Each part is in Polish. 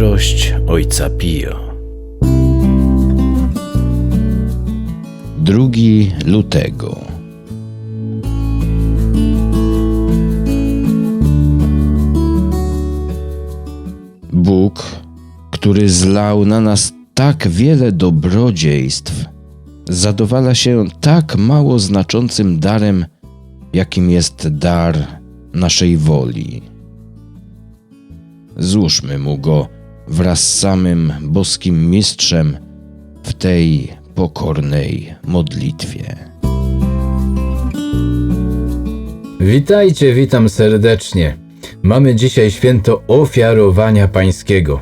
Mądrość Ojca Pio. 2 lutego. Bóg, który zlał na nas tak wiele dobrodziejstw, zadowala się tak mało znaczącym darem, jakim jest dar naszej woli. Złóżmy mu go wraz z samym boskim mistrzem w tej pokornej modlitwie. Witajcie, witam serdecznie. Mamy dzisiaj święto ofiarowania pańskiego.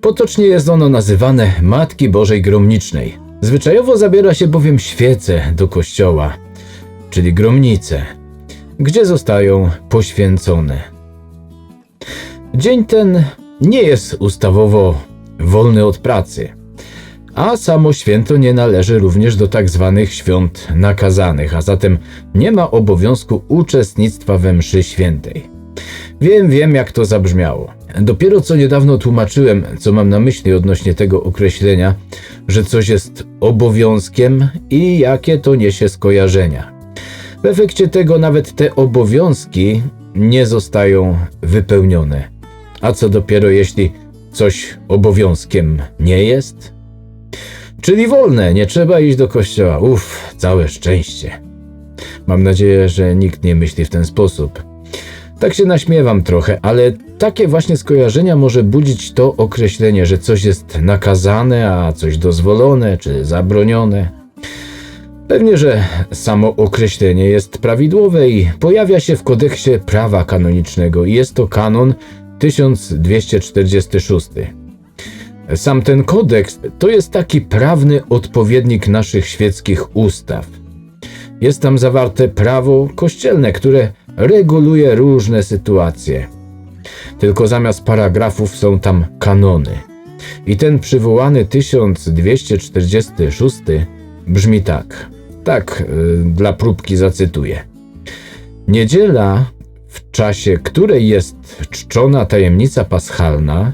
Potocznie jest ono nazywane Matki Bożej Gromnicznej. Zwyczajowo zabiera się bowiem świece do kościoła, czyli gromnice, gdzie zostają poświęcone. Dzień ten nie jest ustawowo wolny od pracy, a samo święto nie należy również do tak zwanych świąt nakazanych, a zatem nie ma obowiązku uczestnictwa we mszy świętej. Wiem, wiem, jak to zabrzmiało. Dopiero co niedawno tłumaczyłem, co mam na myśli odnośnie tego określenia, że coś jest obowiązkiem i jakie to niesie skojarzenia. W efekcie tego nawet te obowiązki nie zostają wypełnione. A co dopiero jeśli coś obowiązkiem nie jest? Czyli wolne, nie trzeba iść do kościoła. Uff, całe szczęście. Mam nadzieję, że nikt nie myśli w ten sposób. Tak się naśmiewam trochę, ale takie właśnie skojarzenia może budzić to określenie, że coś jest nakazane, a coś dozwolone czy zabronione. Pewnie, że samo określenie jest prawidłowe i pojawia się w kodeksie prawa kanonicznego i jest to kanon 1246. Sam ten kodeks to jest taki prawny odpowiednik naszych świeckich ustaw. Jest tam zawarte prawo kościelne, które reguluje różne sytuacje. Tylko zamiast paragrafów są tam kanony. I ten przywołany 1246 brzmi tak. Tak, y, dla próbki zacytuję. Niedziela, w czasie której jest czczona tajemnica paschalna,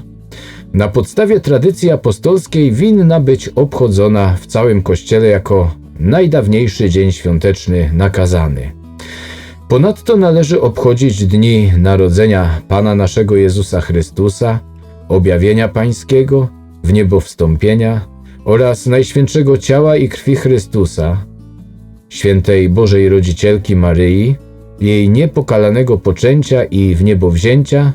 na podstawie tradycji apostolskiej winna być obchodzona w całym kościele jako najdawniejszy dzień świąteczny nakazany. Ponadto należy obchodzić dni narodzenia Pana naszego Jezusa Chrystusa, objawienia Pańskiego, w niebo wstąpienia oraz Najświętszego Ciała i Krwi Chrystusa, świętej Bożej Rodzicielki Maryi, jej niepokalanego poczęcia i w niebo wzięcia,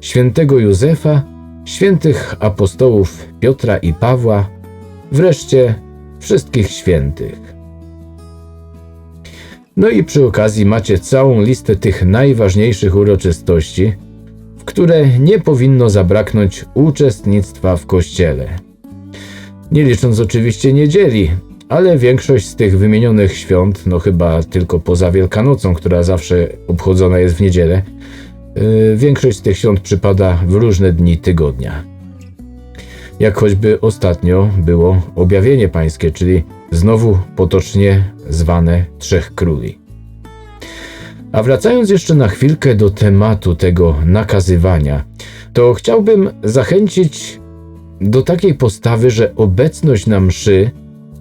świętego Józefa, świętych apostołów Piotra i Pawła, wreszcie wszystkich świętych. No i przy okazji macie całą listę tych najważniejszych uroczystości, w które nie powinno zabraknąć uczestnictwa w kościele. Nie licząc oczywiście niedzieli, ale większość z tych wymienionych świąt, no chyba tylko poza Wielkanocą, która zawsze obchodzona jest w niedzielę, yy, większość z tych świąt przypada w różne dni tygodnia. Jak choćby ostatnio było objawienie pańskie, czyli znowu potocznie zwane Trzech Króli. A wracając jeszcze na chwilkę do tematu tego nakazywania, to chciałbym zachęcić do takiej postawy, że obecność na mszy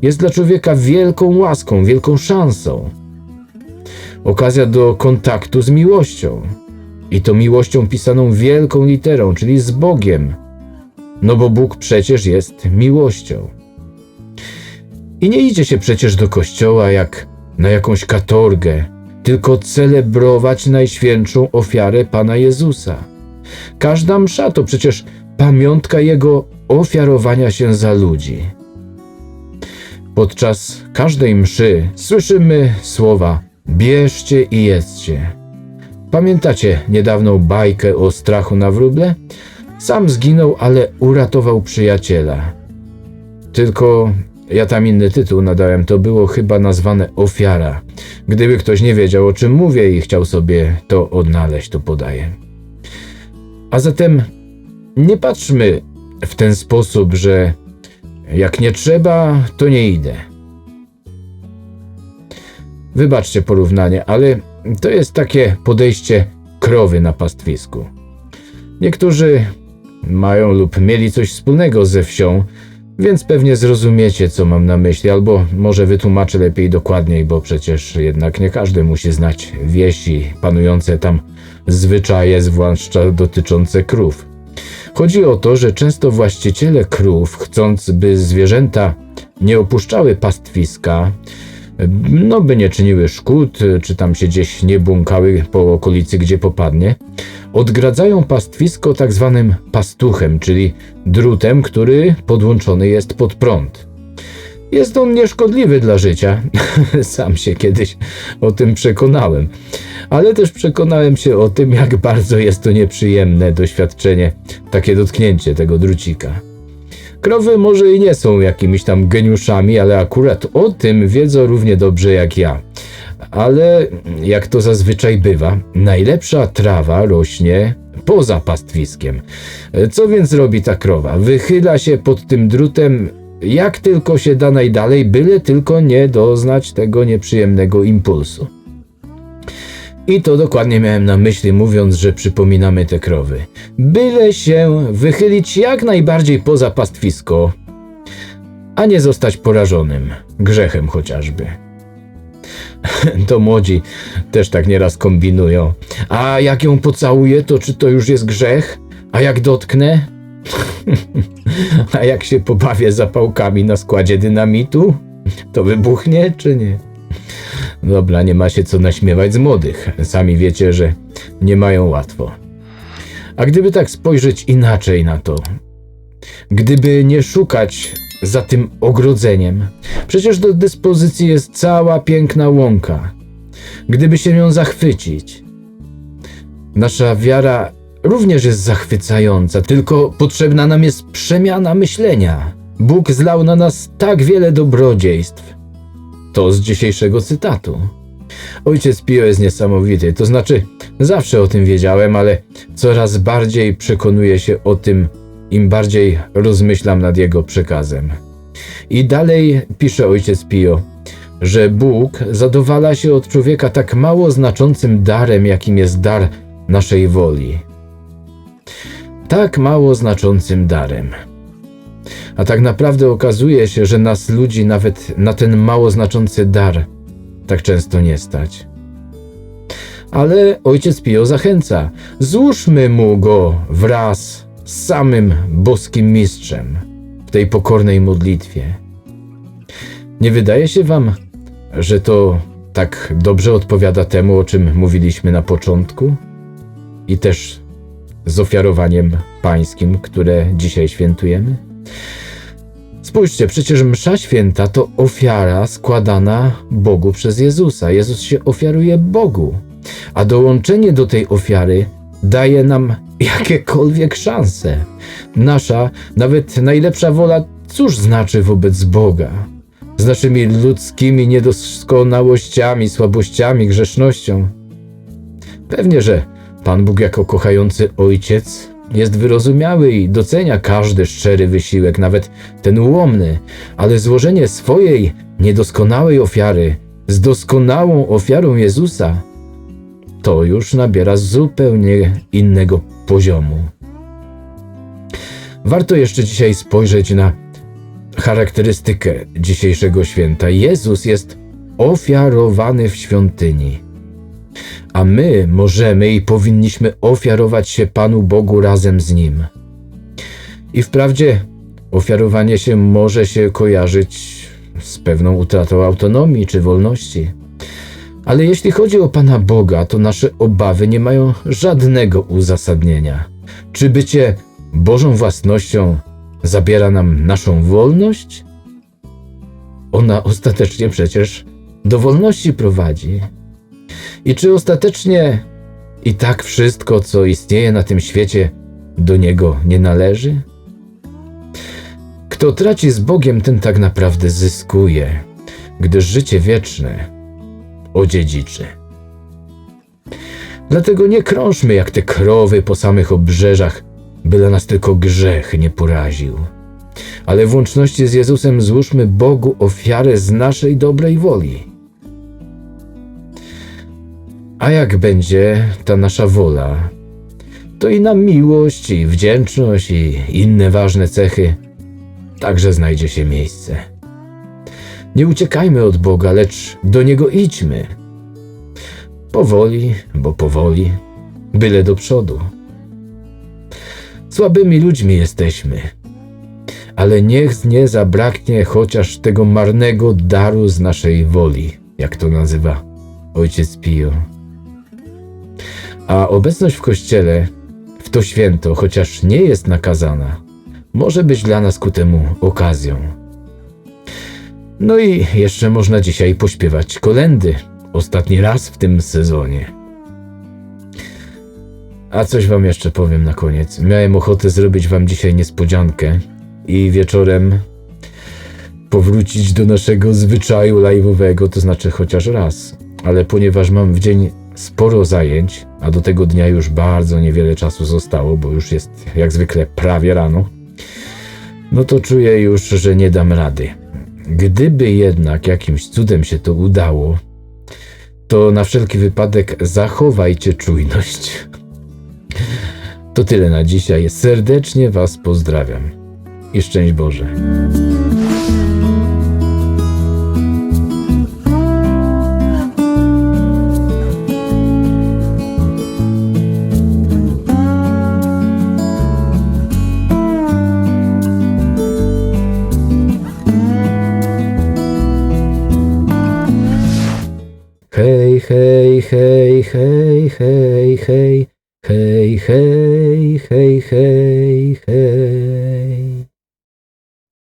jest dla człowieka wielką łaską, wielką szansą. Okazja do kontaktu z miłością. I to miłością pisaną wielką literą, czyli z Bogiem. No bo Bóg przecież jest miłością. I nie idzie się przecież do kościoła jak na jakąś katorgę, tylko celebrować najświętszą ofiarę Pana Jezusa. Każda msza to przecież pamiątka Jego ofiarowania się za ludzi. Podczas każdej mszy słyszymy słowa bierzcie i jedzcie. Pamiętacie niedawną bajkę o strachu na wróble? Sam zginął, ale uratował przyjaciela. Tylko ja tam inny tytuł nadałem, to było chyba nazwane ofiara. Gdyby ktoś nie wiedział o czym mówię i chciał sobie to odnaleźć, to podaję. A zatem nie patrzmy w ten sposób, że jak nie trzeba, to nie idę. Wybaczcie porównanie, ale to jest takie podejście krowy na pastwisku. Niektórzy mają lub mieli coś wspólnego ze wsią, więc pewnie zrozumiecie, co mam na myśli, albo może wytłumaczę lepiej dokładniej, bo przecież jednak nie każdy musi znać wieści panujące tam zwyczaje, zwłaszcza dotyczące krów. Chodzi o to, że często właściciele krów, chcąc by zwierzęta nie opuszczały pastwiska, no by nie czyniły szkód, czy tam się gdzieś nie błąkały po okolicy, gdzie popadnie, odgradzają pastwisko tak zwanym pastuchem, czyli drutem, który podłączony jest pod prąd. Jest on nieszkodliwy dla życia. Sam się kiedyś o tym przekonałem. Ale też przekonałem się o tym, jak bardzo jest to nieprzyjemne doświadczenie, takie dotknięcie tego drucika. Krowy może i nie są jakimiś tam geniuszami, ale akurat o tym wiedzą równie dobrze jak ja. Ale jak to zazwyczaj bywa, najlepsza trawa rośnie poza pastwiskiem. Co więc robi ta krowa? Wychyla się pod tym drutem jak tylko się da najdalej, byle tylko nie doznać tego nieprzyjemnego impulsu. I to dokładnie miałem na myśli, mówiąc, że przypominamy te krowy. Byle się wychylić jak najbardziej poza pastwisko, a nie zostać porażonym grzechem chociażby. To młodzi też tak nieraz kombinują. A jak ją pocałuję, to czy to już jest grzech? A jak dotknę? A jak się pobawię zapałkami na składzie dynamitu? To wybuchnie, czy nie? Dobra, nie ma się co naśmiewać z młodych. Sami wiecie, że nie mają łatwo. A gdyby tak spojrzeć inaczej na to, gdyby nie szukać za tym ogrodzeniem, przecież do dyspozycji jest cała piękna łąka. Gdyby się nią zachwycić, nasza wiara również jest zachwycająca, tylko potrzebna nam jest przemiana myślenia. Bóg zlał na nas tak wiele dobrodziejstw. To z dzisiejszego cytatu. Ojciec Pio jest niesamowity, to znaczy zawsze o tym wiedziałem, ale coraz bardziej przekonuję się o tym, im bardziej rozmyślam nad jego przekazem. I dalej pisze ojciec Pio, że Bóg zadowala się od człowieka tak mało znaczącym darem, jakim jest dar naszej woli. Tak mało znaczącym darem. A tak naprawdę okazuje się, że nas ludzi nawet na ten mało znaczący dar tak często nie stać. Ale ojciec Pio zachęca: złóżmy mu go wraz z samym boskim mistrzem w tej pokornej modlitwie. Nie wydaje się wam, że to tak dobrze odpowiada temu, o czym mówiliśmy na początku? I też z ofiarowaniem pańskim, które dzisiaj świętujemy? Spójrzcie, przecież msza święta to ofiara składana Bogu przez Jezusa. Jezus się ofiaruje Bogu, a dołączenie do tej ofiary daje nam jakiekolwiek szanse. Nasza, nawet najlepsza wola, cóż znaczy wobec Boga? Z naszymi ludzkimi niedoskonałościami, słabościami, grzesznością. Pewnie, że Pan Bóg jako kochający ojciec jest wyrozumiały i docenia każdy szczery wysiłek, nawet ten ułomny, ale złożenie swojej niedoskonałej ofiary z doskonałą ofiarą Jezusa to już nabiera zupełnie innego poziomu. Warto jeszcze dzisiaj spojrzeć na charakterystykę dzisiejszego święta. Jezus jest ofiarowany w świątyni a my możemy i powinniśmy ofiarować się Panu Bogu razem z Nim. I wprawdzie ofiarowanie się może się kojarzyć z pewną utratą autonomii czy wolności. Ale jeśli chodzi o Pana Boga, to nasze obawy nie mają żadnego uzasadnienia. Czy bycie Bożą własnością zabiera nam naszą wolność? Ona ostatecznie przecież do wolności prowadzi. I czy ostatecznie i tak wszystko, co istnieje na tym świecie, do niego nie należy? Kto traci z Bogiem, ten tak naprawdę zyskuje, gdyż życie wieczne odziedziczy. Dlatego nie krążmy jak te krowy po samych obrzeżach, byle nas tylko grzech nie poraził. Ale w łączności z Jezusem złóżmy Bogu ofiarę z naszej dobrej woli. A jak będzie ta nasza wola? to i na miłość, i wdzięczność, i inne ważne cechy także znajdzie się miejsce. Nie uciekajmy od Boga, lecz do Niego idźmy. Powoli, bo powoli, byle do przodu. Słabymi ludźmi jesteśmy, ale niech nie zabraknie chociaż tego marnego daru z naszej woli, jak to nazywa ojciec Pio. A obecność w kościele, w to święto, chociaż nie jest nakazana, może być dla nas ku temu okazją. No i jeszcze można dzisiaj pośpiewać kolendy. Ostatni raz w tym sezonie. A coś wam jeszcze powiem na koniec. Miałem ochotę zrobić wam dzisiaj niespodziankę i wieczorem powrócić do naszego zwyczaju live'owego, to znaczy chociaż raz. Ale ponieważ mam w dzień sporo zajęć, a do tego dnia już bardzo niewiele czasu zostało, bo już jest jak zwykle prawie rano, no to czuję już, że nie dam rady. Gdyby jednak jakimś cudem się to udało, to na wszelki wypadek zachowajcie czujność. To tyle na dzisiaj. Serdecznie Was pozdrawiam i szczęść Boże. Hej, hej, hej, hej, hej, hej, hej, hej, hej.